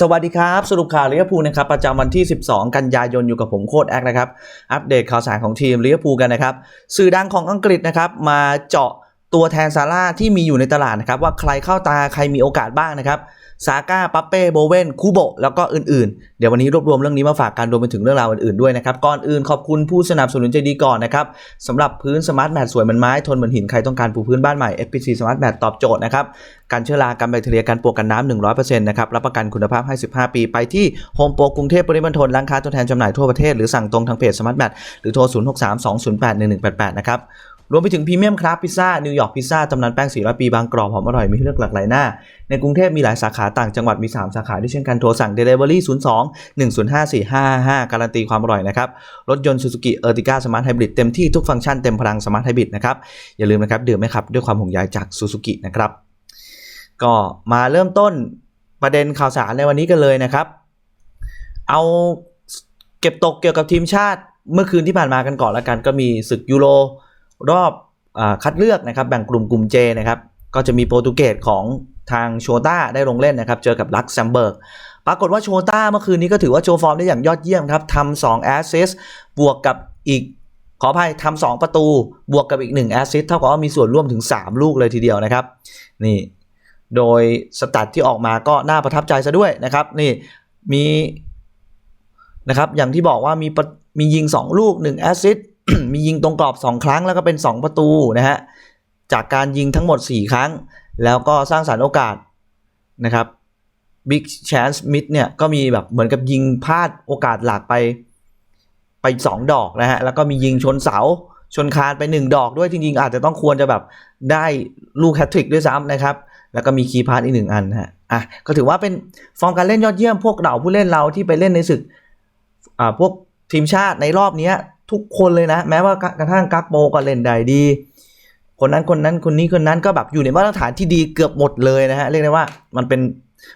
สวัสดีครับ สรุปข่าวลิเวอร์พูลนะครับประจำวันที่ 12 กันยายนอยู่กับผมโค้ดแอคนะครับ อัปเดตข่าวสารของทีมลิเวอร์พูลกันนะครับ สื่อดังของอังกฤษนะครับมาเจาะ ตัวแทนซาร่าที่มีอยู่ในตลาดนะครับว่าใครเข้าตาใครมีโอกาสบ้างนะครับซาก้าปัปเป้โบเวนคูโบแล้วก็อื่นๆ เดี๋ยววันนี้รวบรวมเรื่องนี้มาฝากกันรวมไปถึงเรื่องราวอื่นๆด้วยนะครับ ก่อนอื่นขอบคุณผู้สนับสนุนใจดีก่อนนะครับสำหรับพื้นสมาร์ทแมทสวยเหมือนไม้ ทนเหมือนหินใครต้องการปูพื้นบ้านใหม่ FPC Smart Mat ตอบโจทย์นะครับการเชื้อรากันแบคทีเรียกันปวกกันน้ำ100%นะครับรับประกันคุณภาพให้ 15 ปี ไปที่โฮมโปรกรุงเทพปริมณฑลร้านค้าตัวแทนจำหน่ายทั่วประเทศหรือสั่งตรงทางเพจ Smart Mat หรือโทร 0632081188 นะครับ รวมไปถึงพรีเมียมครับพิซซ่านิวยอร์กพิซซ่าตำนานแป้ง 400 ปีบางกรอบหอมอร่อยมีเลือกหลากหลายหน้า ในกรุงเทพมีหลายสาขาต่างจังหวัดมี 3 สาขาด้วยเช่นกันโทรสั่ง Delivery 02 105 455 การันตีความอร่อยนะครับ รถยนต์ Suzuki Ertiga Smart Hybrid เต็มที่ทุกฟังก์ชันเต็มพลัง Smart Hybrid นะครับอย่าลืมนะครับดื่มไหมครับด้วยความห่วงใยจาก Suzuki นะครับก็มาเริ่มต้นประเด็นข่าวสารในวันนี้กันเลยนะครับ เอาเก็บตกเกี่ยวกับทีมชาติเมื่อคืนที่ผ่านมากันก่อนแล้วกันก็มีศึกยูโร รอบอคัดเลือกนะครับแบ่งกลุ่มกลุ่มเจนะครับก็จะมีโปรตุเกสของทางโชต้าได้ลงเล่นนะครับ เจอกับลักเซมเบิร์ก ปรากฏว่าโชต้าเมื่อคืนนี้ก็ถือว่าโชว์ฟอร์มได้อย่างยอดเยี่ยมครับทำสองแอสซิสต์บวกกับอีกขออภัยทำสองประตู บวกกับอีก1แอสซิสต์เท่ากับว่ามีส่วนร่วมถึง 3 ลูกเลยทีเดียวนะครับ นี่ โดยสตัดที่ออกมาก็น่าประทับใจซะด้วยนะครับ นี่มีนะครับอย่างที่บอกว่ามีมียิง 2 ลูก1แอสซิสต์ มียิงตรงกรอบ 2 ครั้งแล้วก็เป็น 2 ประตูนะฮะจากการยิงทั้งหมด 4 ครั้ง แล้วก็สร้างสารรค์โอกาสนะครับบิ๊กแชนส์มิดเนี่ยก็มีแบบเหมือนกับยิงพลาดโอกาสหลักไปไป 2 ดอกนะฮะแล้วก็มียิงชนเสาชนคานไป 1 ดอกด้วยจริงๆ อาจจะต้องควรจะแบบได้ลูกแฮตทริกด้วยซ้ำนะครับแล้วก็มีคีย์พาร์ตอีกหนึ่งอันฮะอะก็ถือว่าเป็นฟอร์มการเล่นยอดเยี่ยมพวกเราผู้เล่นเราที่ไปเล่นในศึกอ่าพวกทีมชาติในรอบนี้ ทุกคนเลยนะ แม้ว่ากระทั่งกักโปก็เล่นได้ดี คนนั้นคนนั้นคนนี้คนนั้นก็แบบอยู่ในมาตรฐานที่ดีเกือบหมดเลยนะฮะเรียกได้ว่ามันเป็น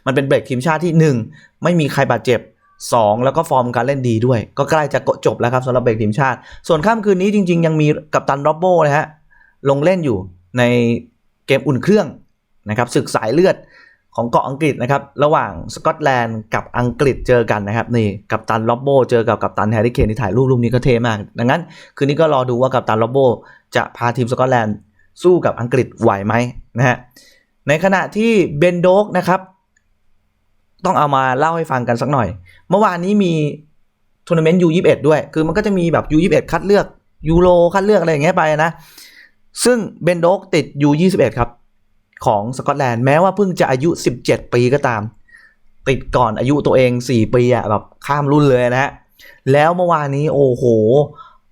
มันเป็นเบรกทีมชาติที่ 1 ไม่มีใครบาดเจ็บ 2 แล้วก็ฟอร์มการเล่นดีด้วย ก็ใกล้จะจบแล้วครับสำหรับเบรกทีมชาติ ส่วนค่ำคืนนี้จริง ๆ ยังมีกัปตันโรบโบนะฮะลงเล่นอยู่ในเกมอุ่นเครื่องนะครับศึกสายเลือด ของเกาะอังกฤษนะครับ ระหว่างสกอตแลนด์กับอังกฤษเจอกันนะครับ นี่กัปตันล็อบโบเจอกับกัปตันแฮร์รี่เคนที่ถ่ายรูปรูปนี้ก็เท่มาก ดังนั้น คืนนี้ก็รอดูว่ากัปตันล็อบโบจะพาทีมสกอตแลนด์สู้กับอังกฤษไหวไหมนะฮะในขณะที่เบนโดกนะครับต้องเอามาเล่าให้ฟังกันสักหน่อย เมื่อวานนี้มีทัวร์นาเมนต์ U21 ด้วย คือมันก็จะมีแบบ U21 คัดเลือกยูโรคัดเลือกอะไรอย่างเงี้ยไปนะ ซึ่งเบนโดกติด U21 ครับ ของสกอตแลนด์แม้ว่าเพิ่งจะอายุ 17 ปีก็ตาม ติดก่อนอายุตัวเอง 4 ปีอะแบบข้ามรุ่นเลยนะฮะ แล้วเมื่อวานนี้โอ้โห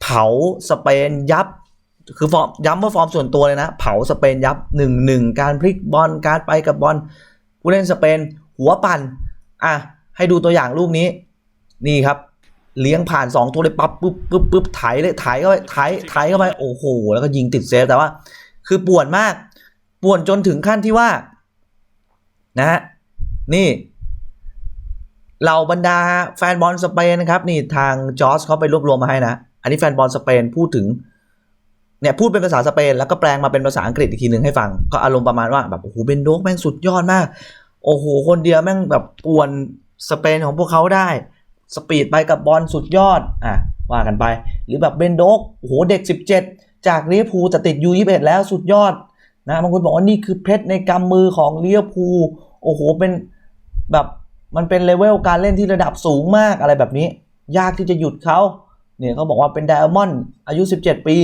เผาสเปนยับ คือฟอร์มย้ำว่าฟอร์มส่วนตัวเลยนะ เผาสเปนยับ 1-1 การพลิกบอลการไปกับบอลผู้เล่นสเปนหัวปั่นอะให้ดูตัวอย่างลูกนี้ นี่ครับ เลี้ยงผ่าน2ตัวเลยปั๊บปุ๊บปุ๊บปุ๊บไถเลยไถเข้าไปไถไถเข้าไปโอ้โห แล้วก็ยิงติดเซฟแต่ว่า คือป่วนมาก ป่วนจนถึงขั้นที่ว่านะฮะนี่เหล่าบรรดาแฟนบอลสเปนนะครับนี่ทางจอร์จเขาไปรวบรวมมาให้นะ อันนี้แฟนบอลสเปนพูดถึงเนี่ยพูดเป็นภาษาสเปนแล้วก็แปลงมาเป็นภาษาอังกฤษอีกทีหนึ่งให้ฟัง ก็อารมณ์ประมาณว่าแบบโอ้โหเบนโดกแม่งสุดยอดมาก โอ้โหคนเดียวแม่งแบบป่วนสเปนของพวกเขาได้ สปีดไปกับบอลสุดยอดอะว่ากันไป หรือแบบเบนโดกโอ้โหเด็ก 17 จากลิเวอร์พูลแต่ติดยูยี่สิบแล้วสุดยอด นะบางคนบอกว่านี่คือเพชรในกำมือของลิเวอร์พูลโอ้โหเป็นแบบมันเป็นเลเวลการเล่นที่ระดับสูงมากอะไรแบบนี้ ยากที่จะหยุดเขาเนี่ยเขาบอกว่าเป็นไดอมอนด์อายุ 17 ปี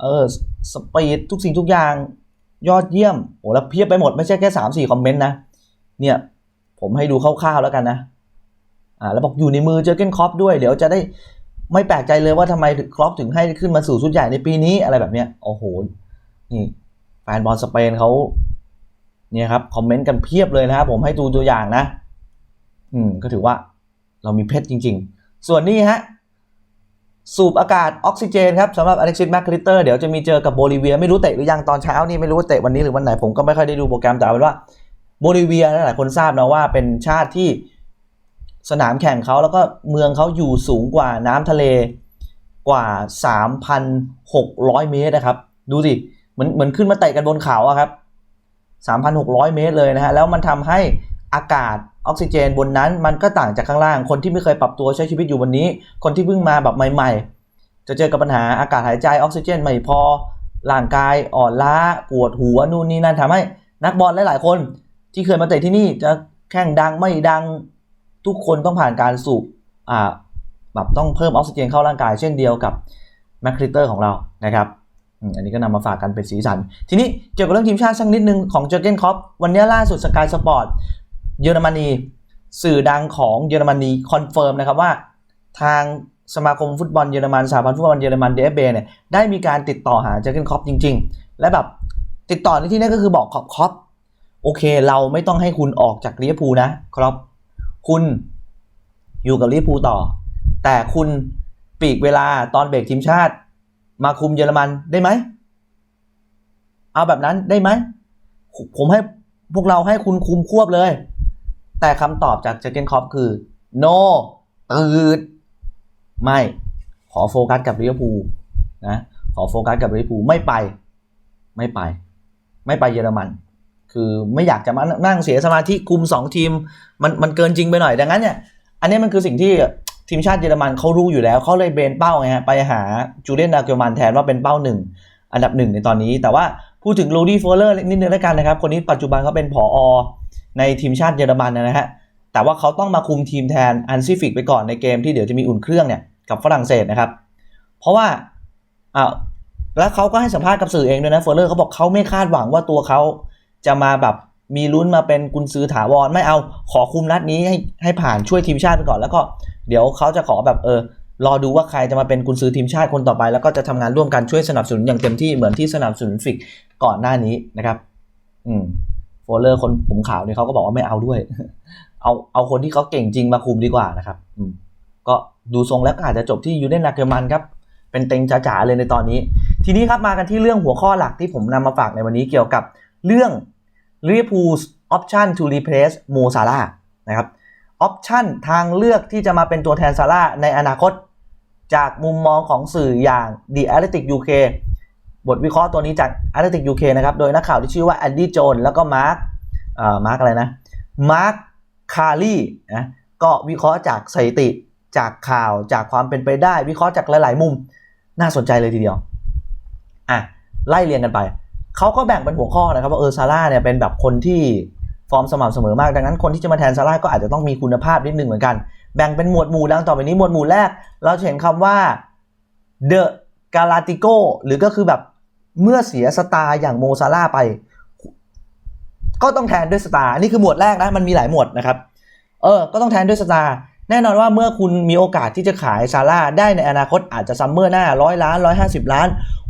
เออสปีดทุกสิ่งทุกอย่างยอดเยี่ยมโอ้แล้วเพียบไปหมดไม่ใช่แค่ 3 4 คอมเมนต์นะ เนี่ย ผมให้ดูคร่าวๆแล้วกันนะอ่าแล้วบอกอยู่ในมือเจอเกนครอปด้วย เดี๋ยวจะได้ไม่แปลกใจเลยว่าทำไมครอปถึงให้ขึ้นมาสู่ชุดใหญ่ในปีนี้อะไรแบบเนี้ยโอ้โห นี่แฟนบอลสเปนเขาเนี่ยครับคอมเมนต์กันเพียบเลยนะครับผมให้ดูตัวอย่างนะ อืมก็ถือว่าเรามีเพชรจริง ๆ ส่วนนี้ฮะสูบอากาศออกซิเจนครับสำหรับอเล็กซิสแมคคลิเตอร์เดี๋ยวจะมีเจอกับโบลิเวีย ไม่รู้เตะหรือยังตอนเช้านี่ไม่รู้ว่าเตะวันนี้หรือวันไหนผมก็ไม่ค่อยได้ดูโปรแกรมแต่เอาเป็นว่าโบลิเวียหลายคนทราบนะว่าเป็นชาติที่สนามแข่งเขาแล้วก็เมืองเขาอยู่สูงกว่าน้ำทะเลกว่า 3,600 เมตรนะครับ ดูสิ มือนเหมือนขึ้นมาเตะกันบนเขาอะครับ3,600 เมตรเลยนะฮะแล้วมันทำให้อากาศออกซิเจนบนนั้นมันก็ต่างจากข้างล่าง คนที่ไม่เคยปรับตัวใช้ชีวิตอยู่บนนี้ คนที่เพิ่งมาแบบใหม่ ๆ จะเจอกับปัญหาอากาศหายใจออกซิเจนไม่พอร่างกายอ่อนล้าปวดหัวนู่นนี่นั่นทำให้นักบอลหลายๆคนที่เคยมาเตะที่นี่จะแข่งดังไม่ดังทุกคนต้องผ่านการสูบอ่าแบบต้องเพิ่มออกซิเจนเข้าร่างกายเช่นเดียวกับแมคคริเตอร์ของเรานะครับ อันนี้ก็นำมาฝากกันเป็นสีสัน ทีนี้เกี่ยวกับเรื่องทีมชาติสักนิดนึงของเจอร์เกนคอปวันนี้ล่าสุดสกายสปอร์ตเยอรมนีสื่อดังของเยอรมนีคอนเฟิร์มนะครับว่า ทางสมาคมฟุตบอลเยอรมันสหพันธ์ฟุตบอลเยอรมันเดฟเบเนี่ยได้มีการติดต่อหาเจอร์เกนคอปจริง ๆ และแบบติดต่อในที่นี้ก็คือบอกขอบคอปโอเค เราไม่ต้องให้คุณออกจากลิเวอร์พูลนะครับ คุณอยู่กับลิเวอร์พูลต่อ แต่คุณปีกเวลาตอนเบรกทีมชาติ มาคุมเยอรมันได้ไหม เอาแบบนั้นได้ไหม ผมให้พวกเราให้คุณคุมควบเลย แต่คำตอบจากเจอร์เกนคอปคือ no ตืด ไม่ ขอโฟกัสกับลิเวอร์พูลนะ ขอโฟกัสกับลิเวอร์พูลไม่ไป ไม่ไป ไม่ไปเยอรมัน คือไม่อยากจะมานั่งเสียสมาธิคุม2ทีม มันมันเกินจริงไปหน่อย ดังนั้นเนี่ย อันนี้มันคือสิ่งที่ ทีมชาติเยอรมันเขารู้อยู่แล้วเขาเลยเบนเป้าไงฮะไปหาจูเลียนดาเกลมันแทนว่าเป็นเป้าหนึ่งอันดับหนึ่งในตอนนี้ แต่ว่าพูดถึงลูดี้โฟลเลอร์นิดนึงแล้วกันนะครับ คนนี้ปัจจุบันเขาเป็นผออในทีมชาติเยอรมันนะฮะแต่ว่าเขาต้องมาคุมทีมแทนอันซิฟิกไปก่อนในเกมที่เดี๋ยวจะมีอุ่นเครื่องเนี่ยกับฝรั่งเศสนะครับ เพราะว่าอ่าแล้วเขาก็ให้สัมภาษณ์กับสื่อเองด้วยนะโฟลเลอร์เขาบอกเขาไม่คาดหวังว่าตัวเขาจะมาแบบมีลุ้นมาเป็นกุนซือถาวรไม่เอาขอคุมนัดนี้ให้ให้ผ่านช่วยทีมชาติไปก่อน แล้วก็ เดี๋ยวเขาจะขอแบบเออรอดูว่าใครจะมาเป็นกุนซือทีมชาติคนต่อไป แล้วก็จะทำงานร่วมกันช่วยสนับสนุนอย่างเต็มที่เหมือนที่สนับสนุนฟิกก่อนหน้านี้นะครับ อืมโฟลเลอร์คนผมขาวเนี่ยเขาก็บอกว่าไม่เอาด้วย เอาเอาคนที่เขาเก่งจริงมาคุมดีกว่านะครับ อืมก็ดูทรงแล้วก็อาจจะจบที่ยูเดนนาเกอร์มันครับ เป็นเต็งจ๋าๆเลยในตอนนี้ ทีนี้ครับมากันที่เรื่องหัวข้อหลักที่ผมนำมาฝากในวันนี้เกี่ยวกับเรื่อง Liverpool's option to replace Mo Salah นะครับ ออปชันทางเลือกที่จะมาเป็นตัวแทนซาร่าในอนาคต จากมุมมองของสื่ออย่าง The Athletic UK บทวิเคราะห์ตัวนี้จาก Athletic UK นะครับ โดยนักข่าวที่ชื่อว่าแอนดี้โจนแล้วก็มาร์คอ่ามาร์คอะไรนะมาร์คคารีนะก็วิเคราะห์จากสถิติจากข่าวจากความเป็นไปได้ วิเคราะห์จากหลาย ๆ มุมน่าสนใจเลยทีเดียวอะไล่เรียงกันไป เขาก็แบ่งเป็นหัวข้อนะครับว่าเออซาร่าเนี่ยเป็นแบบคนที่ ฟอร์มสม่ำเสมอมาก ดังนั้นคนที่จะมาแทนซาร่าก็อาจจะต้องมีคุณภาพนิดนึงเหมือนกัน แบ่งเป็นหมวดหมู่ดังต่อไปนี้หมวดหมู่แรก เราจะเห็นคำว่า The g a l a t i c o หรือก็คือแบบเมื่อเสียสตาร์อย่างโมซาร่าไป ก็ต้องแทนด้วยสตาร์นี่คือหมวดแรกนะมันมีหลายหมวดนะครับเออ ก็ต้องแทนด้วยสตาร์แน่นอนว่าเมื่อคุณมีโอกาสที่จะขายซาร่าได้ในอนาคตอาจจะซัมเมอร์หน้าร้อยล้านร้อยห้าสิบล้าน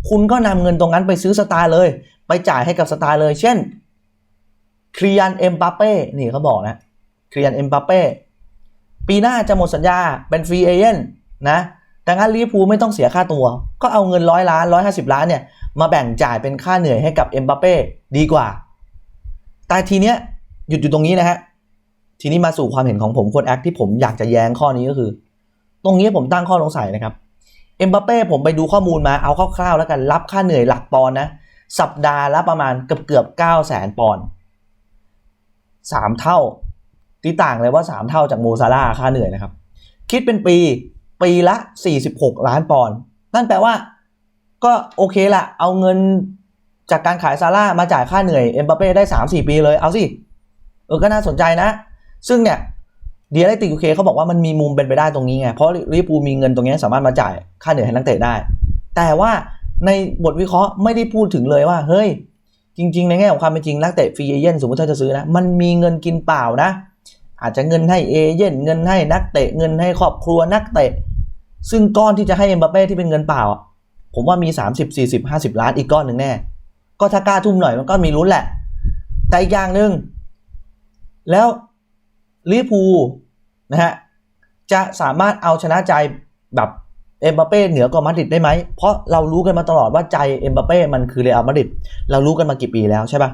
คุณก็นำเงินตรงนั้นไปซื้อสตาร์เลย ไปจ่ายให้กับสตาร์เลย เช่น ครียันเอ็มปาเป้นี่เขาบอกนะครียันเอ็มปาเป้ปีหน้าจะหมดสัญญาเป็นฟรีเอเจนต์นะดังนั้นลิเวอร์พูลไม่ต้องเสียค่าตัว ก็เอาเงินร้อยล้านร้อยห้าสิบล้านเนี่ยมาแบ่งจ่ายเป็นค่าเหนื่อยให้กับเอ็มปาเป้ดีกว่า แต่ทีเนี้ยหยุดอยู่ตรงนี้นะฮะ ทีนี้มาสู่ความเห็นของผมโคนแอคที่ผมอยากจะแย้งข้อนี้ก็คือ ตรงนี้ผมตั้งข้อสงสัยนะครับ เอ็มบัปเป้ผมไปดูข้อมูลมาเอาคร่าวๆแล้วกันรับค่าเหนื่อยหลักปอนนะ สัปดาห์ละประมาณเกือบเกือบเก้าแสนปอนด์ สามเท่าที่ต่างเลยว่าสามเท่าจากโมซาร่าค่าเหนื่อยนะครับ คิดเป็นปีปีละ 46 ล้านปอนด์นั่นแปลว่า ก็โอเคละเอาเงินจากการขายซาร่ามาจ่ายค่าเหนื่อยเอ็มบัปเป้ได้ 3-4 ปีเลยเอาสิ เออก็น่าสนใจนะ ซึ่งเนี่ยเดียร์ไลติกเคเขาบอกว่ามันมีมุมเป็นไปได้ตรงนี้ไง เพราะลิเวอร์พูมีเงินตรงนี้สามารถมาจ่ายค่าเหนื่อยให้นักเตะได้ แต่ว่าในบทวิเคราะห์ไม่ได้พูดถึงเลยว่า เฮ้ย จริง ๆ ในแง่ของความเป็นจริงนักเตะฟรีเอเย่นสมมติถ้าจะซื้อนะ มันมีเงินกินเปล่านะ อาจจะเงินให้เอเย่นเงินให้นักเตะเงินให้ครอบครัวนักเตะ ซึ่งก้อนที่จะให้เอ็มบัปเป้ที่เป็นเงินเปล่า ผมว่ามี 30 40 50 ล้านอีกก้อนหนึ่งแน่ ก็ถ้ากล้าทุ่มหน่อยมันก็มีลุ้นแหละ แต่อีกอย่างหนึ่งแล้วลิพูนะฮะจะสามารถเอาชนะใจแบบ เอ็มบัปเป้เหนือกว่ามาดริดได้ไหม เพราะเรารู้กันมาตลอดว่าใจเอ็มบัปเป้มันคือเรอัลมาดริดเรารู้กันมากี่ปีแล้วใช่ปะ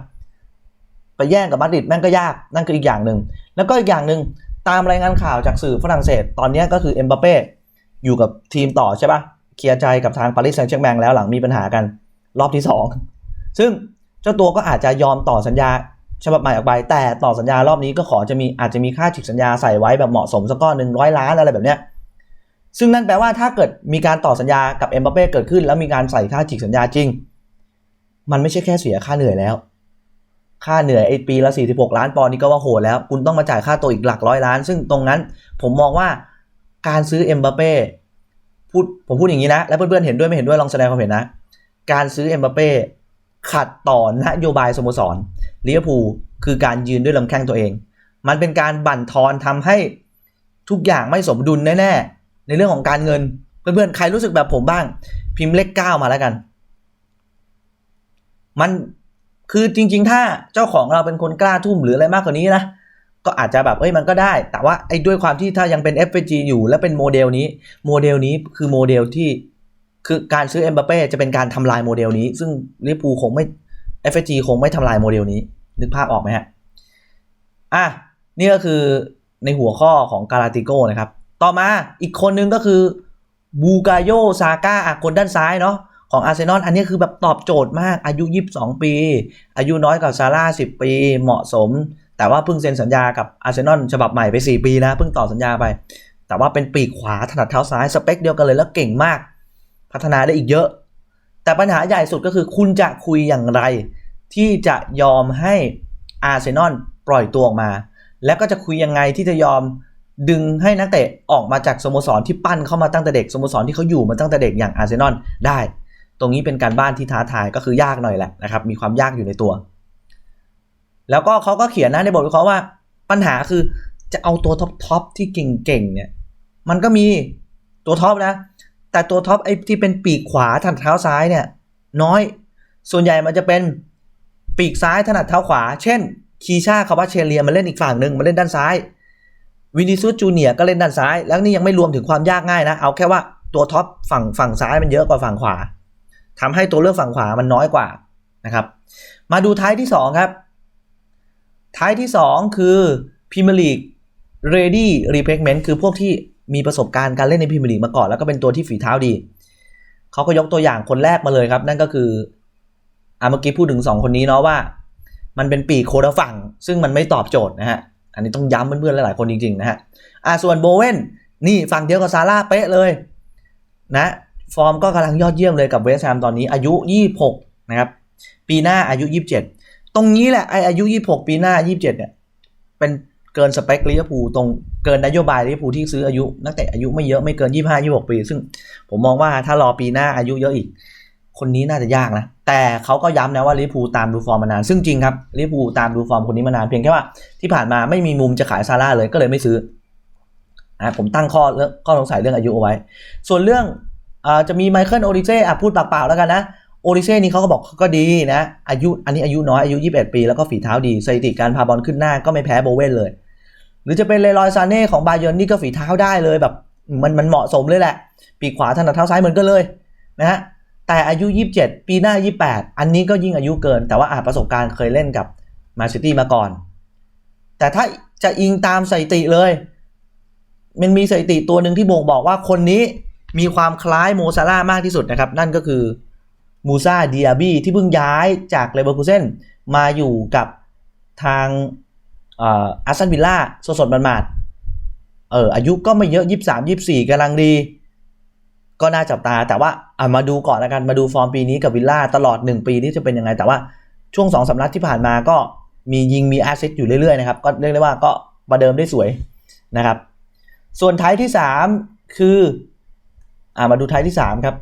ไปแย่งกับมาดริดแม่งก็ยากนั่นคืออีกอย่างหนึ่งแล้วก็อีกอย่างหนึ่งตามรายงานข่าวจากสื่อฝรั่งเศส ตอนนี้ก็คือเอ็มบัปเป้อยู่กับทีมต่อใช่ปะเคลียร์ใจกับทางปารีสแซงต์แชร์แมงแล้วหลังมีปัญหากันรอบที่สองซึ่งเจ้าตัวก็อาจจะยอมต่อสัญญาฉบับใหม่ออกไปแต่ต่อสัญญารอบนี้ก็ขอจะมีอาจจะมีค่าฉีกสัญญาใส่ไว้แบบเหมาะสมสักก้อนหนึ่งร้อยล้านอะไรแบบเนี้ย ซึ่งนั่นแปลว่าถ้าเกิดมีการต่อสัญญากับเอ็มบัปเป้เกิดขึ้น แล้วมีการใส่ค่าฉีกสัญญาจริง มันไม่ใช่แค่เสียค่าเหนื่อยแล้ว ค่าเหนื่อยไอ้ปีละ 46 ล้านปอนด์นี่ก็ว่าโหดแล้ว คุณต้องมาจ่ายค่าตัวอีกหลักร้อยล้าน ซึ่งตรงนั้นผมมองว่าการซื้อเอ็มบัปเป้พูดผมพูดอย่างนี้นะ แล้วเพื่อนๆเห็นด้วยไม่เห็นด้วยลองแสดงความเห็นนะ การซื้อเอ็มบัปเป้ขัดต่อนโยบายสโมสรลิเวอร์พูลคือการยืนด้วยลำแข้งตัวเอง มันเป็นการบั่นทอนทำให้ทุกอย่างไม่สมดุลแน่ๆ ในเรื่องของการเงิน เพื่อนๆ ใครรู้สึกแบบผมบ้าง พิมพ์เลขเก้ามาแล้วกัน มันคือจริง ๆ ถ้าเจ้าของเราเป็นคนกล้าทุ่มหรืออะไรมากกว่านี้นะก็อาจจะแบบเอ้ยมันก็ได้ แต่ว่าไอ้ด้วยความที่ถ้ายังเป็น FG อยู่และเป็นโมเดลนี้ โมเดลนี้คือโมเดลที่คือการซื้อเอ็มบัปเป้จะเป็นการทำลายโมเดลนี้ ซึ่งลิเวอร์พูคงไม่ FG คงไม่ทำลายโมเดลนี้ นึกภาพออกไหมฮะอะนี่ก็คือในหัวข้อของกาลาติโกนะครับ ต่อมาอีกคนนึงก็คือบูกาโยซาก้าคนด้านซ้ายเนาะของอาร์เซนอลอันนี้คือแบบตอบโจทย์มากอายุ 22 ปี อายุน้อยกว่าซาร่า10 ปีเหมาะสม แต่ว่าเพิ่งเซ็นสัญญากับอาร์เซนอลฉบับใหม่ไป 4 ปีนะ เพิ่งต่อสัญญาไป แต่ว่าเป็นปีกขวาถนัดเท้าซ้ายสเปคเดียวกันเลยแล้วเก่งมาก พัฒนาได้อีกเยอะ แต่ปัญหาใหญ่สุดก็คือคุณจะคุยอย่างไร ที่จะยอมให้อาร์เซนอลปล่อยตัวออกมา แล้วก็จะคุยยังไงที่จะยอม ดึงให้นักเตะออกมาจากสโมสรที่ปั้นเข้ามาตั้งแต่เด็กสโมสรที่เขาอยู่มาตั้งแต่เด็กอย่างอาร์เซนอลได้ ตรงนี้เป็นการบ้านที่ท้าทายก็คือยากหน่อยแหละนะครับมีความยากอยู่ในตัว แล้วก็เขาก็เขียนนะในบทวิเคราะห์ว่าปัญหาคือจะเอาตัวท็อปทอปที่เก่งๆเนี่ยมันก็มีตัวท็อปนะ แต่ตัวท็อปไอ้ที่เป็นปีกขวาถนัดเท้าซ้ายเนี่ยน้อยส่วนใหญ่มันจะเป็นปีกซ้ายถนัดเท้าขวา เช่น คีชาคาบาเชเลียมันเล่นอีกฝั่งหนึ่งมันเล่นด้านซ้าย วินิซูสจูเนียก็เล่นด้านซ้าย แล้วนี่ยังไม่รวมถึงความยากง่ายนะ เอาแค่ว่าตัวท็อปฝั่งฝั่งซ้ายมันเยอะกว่าฝั่งขวาทำให้ตัวเลือกฝั่งขวามันน้อยกว่านะครับ มาดูท้ายที่สองครับ ท้ายที่สองคือพิมลีก ready replacement คือพวกที่มีประสบการณ์การเล่นในพรีเมียร์ลีกมาก่อน แล้วก็เป็นตัวที่ฝีเท้าดี เขาก็ยกตัวอย่างคนแรกมาเลยครับ นั่นก็คืออ่าเมื่อกี้พูดถึง 2 คนนี้เนาะว่า มันเป็นปีกโคดฝั่ง ซึ่งมันไม่ตอบโจทย์นะฮะ อันนี้ต้องย้ำเพื่อนๆหลายๆคนจริงๆนะฮะอ่าส่วนโบเวนนี่ฝั่งเดียวกับซาร่าเป๊ะเลยนะฟอร์มก็กำลังยอดเยี่ยมเลยกับเวสต์แฮมตอนนี้อายุ 26 นะครับ ปีหน้าอายุ 27 ตรงนี้แหละไออายุ 26 ปีหน้า 27 เนี่ย เป็นเกินสเปคลิเวอร์พูลตรงเกินนโยบายลิเวอร์พูลที่ซื้ออายุนักเตะอายุไม่เยอะไม่เกิน 25 26 ปี ซึ่งผมมองว่าถ้ารอปีหน้าอายุเยอะอีก คนนี้น่าจะยากนะ แต่เขาก็ย้ำนะว่าลิพูตามดูฟอร์มมานาน ซึ่งจริงครับลิพูตามดูฟอร์มคนนี้มานานเพียงแค่ว่าที่ผ่านมาไม่มีมุมจะขายซาร่าเลยก็เลยไม่ซื้อนะผมตั้งข้อเรื่องข้อสงสัยเรื่องอายุเอาไว้ ส่วนเรื่องอาจะมีไมเคิลโอริเซ่อะพูดปากเปล่าแล้วกันนะโอริเซ่นี่เขาก็บอกก็ดีนะอายุอันนี้อายุน้อยอายุ 21 ปี แล้วก็ฝีเท้าดีสถิติการพาบอลขึ้นหน้าก็ไม่แพ้โบเวนเลย หรือจะเป็นเลรอยซาเน่ของบาเยิร์นนี่ก็ฝีเท้าได้เลยแบบมันมันเหมาะสมเลยแหละ ปีกขวาถนัดเท้าซ้ายเหมือนกันเลยนะฮะ แต่อายุ 27 ปีหน้า 28 อันนี้ก็ยิ่งอายุเกิน แต่ว่าอาจประสบการณ์เคยเล่นกับมาซิตี้มาก่อน แต่ถ้าจะอิงตามสถิติเลย มันมีสถิติตัวหนึ่งที่บ่งบอกว่าคนนี้มีความคล้ายโมซาร่ามากที่สุดนะครับ นั่นก็คือมูซาดิอาบีที่เพิ่งย้ายจากเลเวอร์คูเซนมาอยู่กับทางอาร์ซันวิลล่าสดสดๆหมาดเอออายุก็ไม่เยอะ 23 24กำลังดี ก็น่าจับตา แต่ว่าอ่ามาดูก่อนแล้วกันมาดูฟอร์มปีนี้กับวิลล่าตลอด 1 ปีนี้จะเป็นยังไง แต่ว่าช่วง2สำนัดที่ผ่านมาก็มียิงมีแอสซิสต์อยู่เรื่อยๆนะครับก็เรียกได้ว่าก็ประเดิมได้สวยนะครับ ส่วนท้ายที่ 3 คืออ่ามาดูท้ายที่ 3 ครับ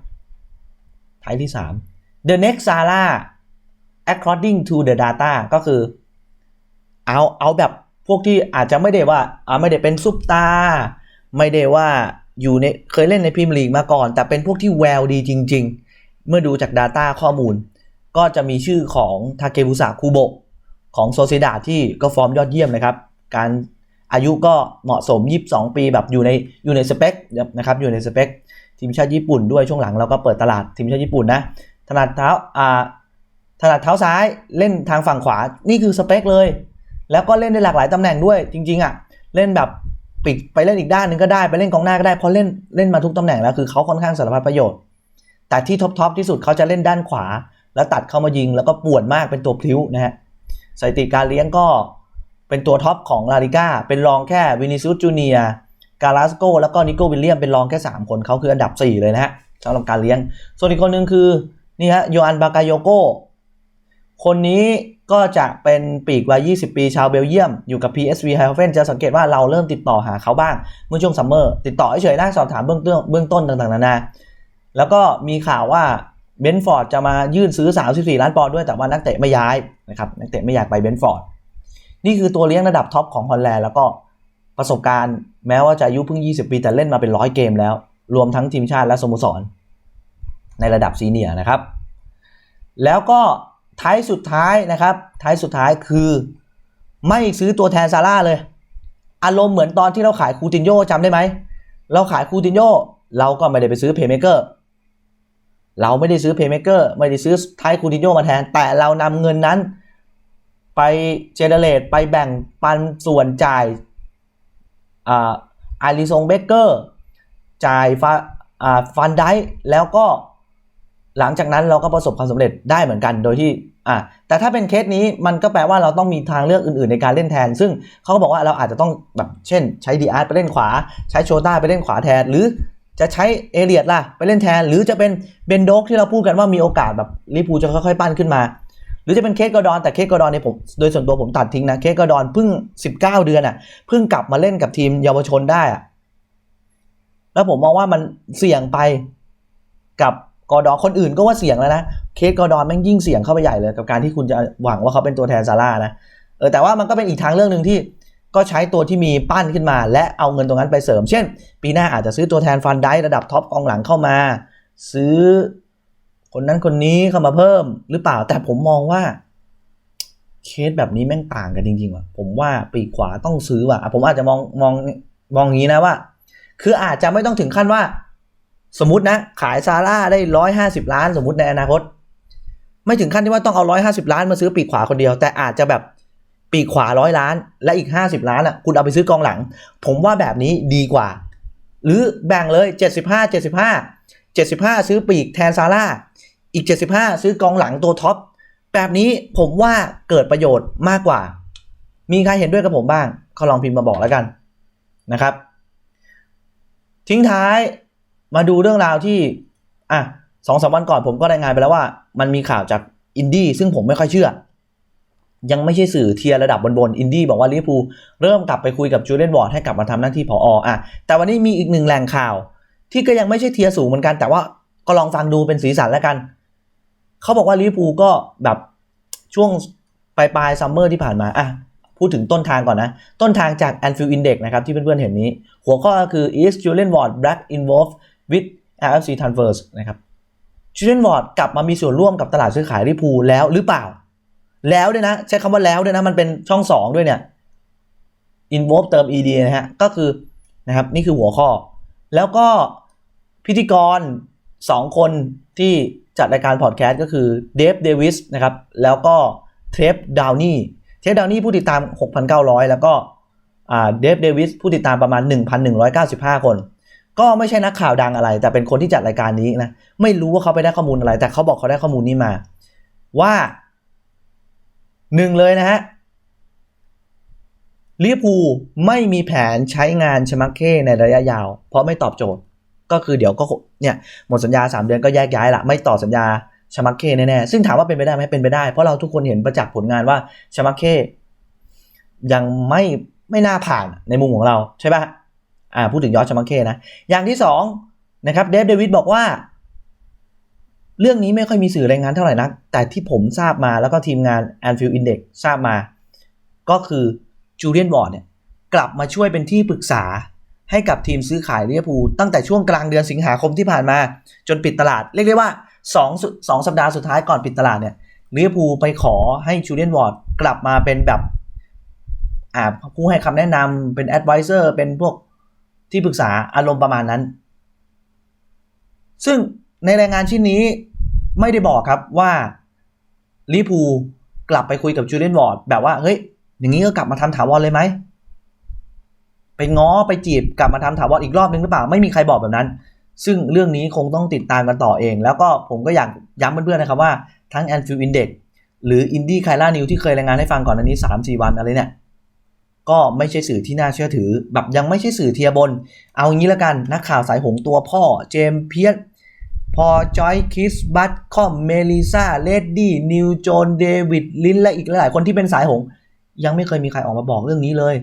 ท้ายที่ 3 the next Salah according to the data ก็คือเอาเอาแบบพวกที่อาจจะไม่ได้ว่าอ่าไม่ได้เป็นซุปตา ไม่ได้ว่า อยู่ในเคยเล่นในพรีเมียร์ลีกมาก่อน แต่เป็นพวกที่แววดีจริง ๆ เมื่อดูจาก Data ข้อมูล ก็จะมีชื่อของทาเกบุสะคูโบะของโซซิดาที่ก็ฟอร์มยอดเยี่ยมนะครับ การอายุก็เหมาะสม 22 ปีแบบอยู่ในอยู่ในสเปคนะครับอยู่ในสเปคทีมชาติญี่ปุ่นด้วยช่วงหลังเราก็เปิดตลาดทีมชาติญี่ปุ่นนะถนัดเท้าอ่าถนัดเท้าซ้ายเล่นทางฝั่งขวานี่คือสเปคเลย แล้วก็เล่นได้หลากหลายตำแหน่งด้วยจริงๆอะเล่นแบบ ปิดไปเล่นอีกด้านหนึ่งก็ได้ไปเล่นกองหน้าก็ได้เพราะเล่นเล่นมาทุกตำแหน่งแล้วคือเขาค่อนข้างสารพัดประโยชน์ แต่ที่ท็อปทอปที่สุดเขาจะเล่นด้านขวา แล้วตัดเข้ามายิงแล้วก็ป่วนมากเป็นตัวพลิ้วนะฮะสถิติการเลี้ยงก็เป็นตัวท็อปของลาลิก้าเป็นรองแค่วินิซุสจูเนียกาลาสโกแล้วก็นิโกวิลเลียมเป็นรองแค่ 3 คนเขาคืออันดับ 4 เลยนะฮะสำหรับการเลี้ยง ส่วนอีกคนหนึ่งคือนี่ฮะโยอันบากายโยโกคนนี้ ก็จะเป็นปีกวัย 20 ปีชาวเบลเยียม อยู่กับ PSV h e i f e n จะสังเกตว่าเราเริ่มติดต่อหาเขาบ้าง เมื่อช่วงซัมเมอร์ ติดต่อเฉยๆนะสอบถามเบื้องต้นเบื้องต้นต่างๆนานา แล้วก็มีข่าวว่าเบนฟอร์ดจะมายื่นซื้อ 34 ล้านปอนด์ด้วยแต่ว่านักเตะไม่ย้ายนะครับนักเตะไม่อยากไปเบนฟอร์ดนี่คือตัวเลี้ยงระดับท็อปของฮอลแลนด์แล้วก็ประสบการณ์แม้ว่าจะอายุเพิ่ง 20 ปีแต่เล่นมาเป็นร้อยเกมแล้ว รวมทั้งทีมชาติและสโมสร ในระดับซีเนียร์นะครับ แล้วก็ ท้ายสุดท้ายนะครับ ท้ายสุดท้ายคือไม่ซื้อตัวแทนซาร่าเลย อารมณ์เหมือนตอนที่เราขายคูตินโยจำได้ไหม เราขายคูตินโยเราก็ไม่ได้ไปซื้อเพย์เมเกอร์เราไม่ได้ซื้อเพย์เมเกอร์ไม่ได้ซื้อไทคูตินโยมาแทน แต่เรานำเงินนั้น ไปเจเนเรตไปแบ่งปันส่วนจ่ายอาอาริซงเบเกอร์จ่ายฟาฟันไดแล้วก็ หลังจากนั้นเราก็ประสบความสำเร็จได้เหมือนกันโดยที่อ่าแต่ถ้าเป็นเคสนี้มันก็แปลว่าเราต้องมีทางเลือกอื่นๆในการเล่นแทน ซึ่งเขาก็บอกว่าเราอาจจะต้องแบบเช่น ใช้ดีอาร์ไปเล่นขวา ใช้โชต้าไปเล่นขวาแทน หรือจะใช้เอเลียดล่ะไปเล่นแทน หรือจะเป็นเบนโดกที่เราพูดกันว่ามีโอกาสแบบลิปูจะค่อยๆปั้นขึ้นมา หรือจะเป็นเคสกอร์ดอนแต่เคสกอร์ดอนเนี่ยผมโดยส่วนตัวผมตัดทิ้งนะเคสกอร์ดอนเพิ่ง 19 เดือนอะเพิ่งกลับมาเล่นกับทีมเยาวชนได้อะแล้วผมมองว่ามันเสี่ยงไปกับ กอดอนคนอื่นก็ว่าเสี่ยงแล้วนะ เคสกอดอนแม่งยิ่งเสี่ยงเข้าไปใหญ่เลย กับการที่คุณจะหวังว่าเขาเป็นตัวแทนซาร่านะ เออแต่ว่ามันก็เป็นอีกทางเรื่องหนึ่งที่ก็ใช้ตัวที่มีปั้นขึ้นมา และเอาเงินตรงนั้นไปเสริม เช่น ปีหน้าอาจจะซื้อตัวแทนฟันได้ระดับท็อปกองหลังเข้ามา ซื้อ คนนั้นคนนี้เข้ามาเพิ่มหรือเปล่า แต่ผมมองว่า เคสแบบนี้แม่งต่างกันจริงๆว่ะผมว่าปีขวาต้องซื้อว่ะผมอาจจะมองมองมองงี้นะว่า คืออาจจะไม่ต้องถึงขั้นว่า สมมตินะ ขายซาร่าได้ร้อยห้าสิบล้าน สมมติในอนาคต ไม่ถึงขั้นที่ว่าต้องเอาร้อยห้าสิบล้านมาซื้อปีกขวาคนเดียว แต่อาจจะแบบปีกขวาร้อยล้าน และอีก50ล้านอะคุณเอาไปซื้อกองหลัง ผมว่าแบบนี้ดีกว่า หรือแบ่งเลย75 75 75ซื้อปีกแทนซาร่าอีก75ซื้อกองหลังตัวท็อปแบบนี้ผมว่าเกิดประโยชน์มากกว่า มีใครเห็นด้วยกับผมบ้าง เขาลองพิมพ์มาบอกแล้วกันนะครับ ทิ้งท้าย มาดูเรื่องราวที่อะสองสามวันก่อนผมก็รายงานไปแล้วว่า มันมีข่าวจากอินดี้ซึ่งผมไม่ค่อยเชื่อ ยังไม่ใช่สื่อเทียร์ระดับบนๆอินดี้บอกว่าลิเวอร์พูลเริ่มกลับไปคุยกับจูเลียนวอร์ดให้กลับมาทำหน้าที่ผออะแต่วันนี้มีอีกหนึ่งแหล่งข่าว ที่ก็ยังไม่ใช่เทียร์สูงเหมือนกัน แต่ว่าก็ลองฟังดูเป็นสีสันแล้วกันเขาบอกว่าลิเวอร์พูลก็แบบช่วงปลายปลายซัมเมอร์ที่ผ่านมาอะพูดถึงต้นทางก่อนนะ ต้นทางจาก Anfield Index นะครับที่เพื่อนๆเห็นนี้ หัวข้อก็คือ is Julian Ward back involved with LFC transfers นะครับ Julian Ward กลับมามีส่วนร่วมกับตลาดซื้อขายลิพูแล้วหรือเปล่า แล้วด้วยนะ ใช้คำว่าแล้วด้วยนะ มันเป็นช่องสองด้วยเนี่ย involve เติม ed นะฮะ ก็คือนะครับนี่คือหัวข้อ แล้วก็พิธีกรสองคนที่จัดรายการพอดแคสต์ก็คือเดฟเดวิสนะครับ แล้วก็เทปดาวนี่เทปดาวนี่ผู้ติดตาม 6,900 แล้วก็เดฟเดวิสผู้ติดตามประมาณ 1,195 คน ก็ไม่ใช่นักข่าวดังอะไร แต่เป็นคนที่จัดรายการนี้นะไม่รู้ว่าเขาไปได้ข้อมูลอะไร แต่เขาบอกเขาได้ข้อมูลนี้มา ว่าหนึ่งเลยนะฮะลิเวอร์พูลไม่มีแผนใช้งานชมักเค้ในระยะยาว เพราะไม่ตอบโจทย์ ก็คือเดี๋ยวก็เนี่ยหมดสัญญา 3 เดือนก็แยกย้ายละไม่ต่อสัญญาชมักเค้แน่ๆซึ่งถามว่าเป็นไปได้ไหมเป็นไปได้ เพราะเราทุกคนเห็นประจักษ์ผลงานว่าชมักเค้ยังไม่ไม่น่าผ่านในมุมของเราใช่ปะ อ่าพูดถึงยอดชมักเค้นะ อย่างที่2นะครับเดฟเดวิดบอกว่า เรื่องนี้ไม่ค่อยมีสื่อรายงานเท่าไหร่นัก แต่ที่ผมทราบมาแล้วก็ทีมงาน Anfield Index ทราบมา ก็คือจูเลียนวอร์ดเนี่ยกลับมาช่วยเป็นที่ปรึกษาให้กับทีมซื้อขายลิเวอร์พูลตั้งแต่ช่วงกลางเดือนสิงหาคมที่ผ่านมา จนปิดตลาด เรียกได้ว่า2 2สัปดาห์สุดท้ายก่อนปิดตลาดเนี่ยลิเวอร์พูลไปขอให้จูเลียนวอร์ดกลับมาเป็นแบบอ่าผู้ให้คำแนะนำเป็นแอดไวเซอร์เป็นพวก ที่ปรึกษาอารมณ์ประมาณนั้น ซึ่งในรายงานชิ้นนี้ไม่ได้บอกครับว่าลิปูกลับไปคุยกับจูเลียนวอร์ดแบบว่าเฮ้ยอย่างนี้ก็กลับมาทำถาวรเลยไหมไปง้อไปจีบกลับมาทำถาวรอีกรอบนึงหรือเปล่าไม่มีใครบอกแบบนั้น ซึ่งเรื่องนี้คงต้องติดตามกันต่อเอง แล้วก็ผมก็อยากย้ำเพื่อนๆนะครับว่าทั้ง Anfield Index หรืออินดี้ไคล่านิวที่เคยรายงานให้ฟังก่อนอันนี้ 3-4 วันอะไรเนี่ย ก็ไม่ใช่สื่อที่น่าเชื่อถือ แบบยังไม่ใช่สื่อเทียบน เอางี้ละกันนักข่าวสายหงตัวพ่อเจมส์เพียสพอจอยคิสบัตคอมเมลิซาเลดดี้นิวโจนเดวิดลินและอีกหลายคนที่เป็นสายหง ยังไม่เคยมีใครออกมาบอกเรื่องนี้เลย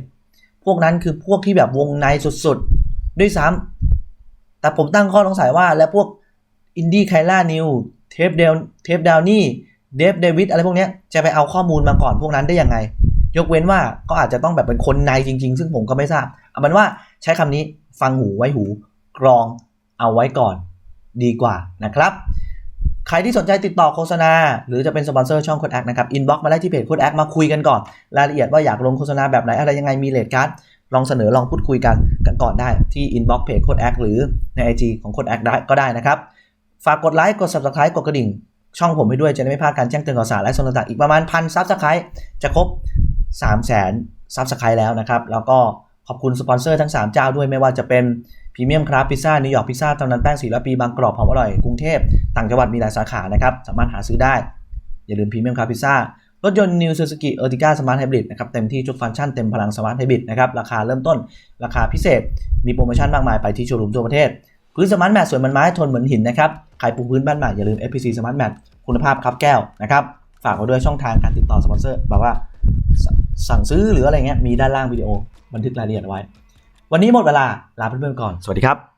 พวกนั้นคือพวกที่แบบวงในสุดๆ ด้วยซ้ำแต่ผมตั้งข้อสงสัยว่า แล้วพวกอินดี้ไคล่านิวเทปเดลเทปดาวนี่เดฟเดวิดอะไรพวกนี้จะไปเอาข้อมูลมาก่อนพวกนั้นได้ยังไง ยกเว้นว่าก็อาจจะต้องแบบเป็นคนในจริง ๆ ซึ่งผมก็ไม่ทราบเอาเป็นว่าใช้คำนี้ฟังหูไว้หูกรองเอาไว้ก่อนดีกว่านะครับ ใครที่สนใจติดต่อโฆษณา หรือจะเป็นสปอนเซอร์ช่องโคดแอคนะครับอินบ็อกซ์มาได้ที่เพจโคดแอคมาคุยกันก่อน รายละเอียดว่าอยากลงโฆษณาแบบไหนอะไรยังไงมีเลทการ์ดลองเสนอลองพูดคุยกันกันก่อนได้ที่อินบ็อกซ์เพจโคดแอคหรือใน IG ของโคดแอคได้ก็ได้นะครับ ฝากกดไลค์กด Subscribe กดกระดิ่งช่องผมให้ด้วยจะได้ไม่พลาดการแจ้งเตือนข่าวสารและส่วนาอีกประมาณพันซับสไครต์จะครบ 3 0 0 0 0 0ซับสไครต์แล้วนะครับ แล้วก็ขอบคุณสปอนเซอร์ทั้ง 3 เจ้าด้วยไม่ว่าจะเป็นพรีเมียมครับพิซซ่านิวยอร์กพิซซ่าตำนานแป้งสีละปีบางกรอบหอมอร่อยกรุงเทพต่างจังหวัดมีหลายสาขานะครับสามารถหาซื้อได้ อย่าลืมพรีเมียมครับพิซซ่ารถยนต์ New Suzuki Ertiga Smart Hybrid นะครับเต็มที่ทุกฟังก์ชันเต็มพลัง Smart Hybrid นะครับราคาเริ่มต้นราคาพิเศษ มีโปรโมชั่นมากมายไปที่โชว์รูมทั่วประเทศพื้นสมาร์ทแมทสวยมือนไม้ทนเหมือนหินนะครับใครปูพื้นบ้านใหม่อย่าลืม FPC Smart Mat คุณภาพครับแก้วนะครับฝากไว้ด้วยช่องทางการติดต่อสปอนเซอร์แบบว่า สั่งซื้อหรืออะไรเงี้ยมีด้านล่างวิดีโอบันทึกรายละเอียดไว้ วันนี้หมดเวลาลาเพื่อนๆก่อน สวัสดีครับ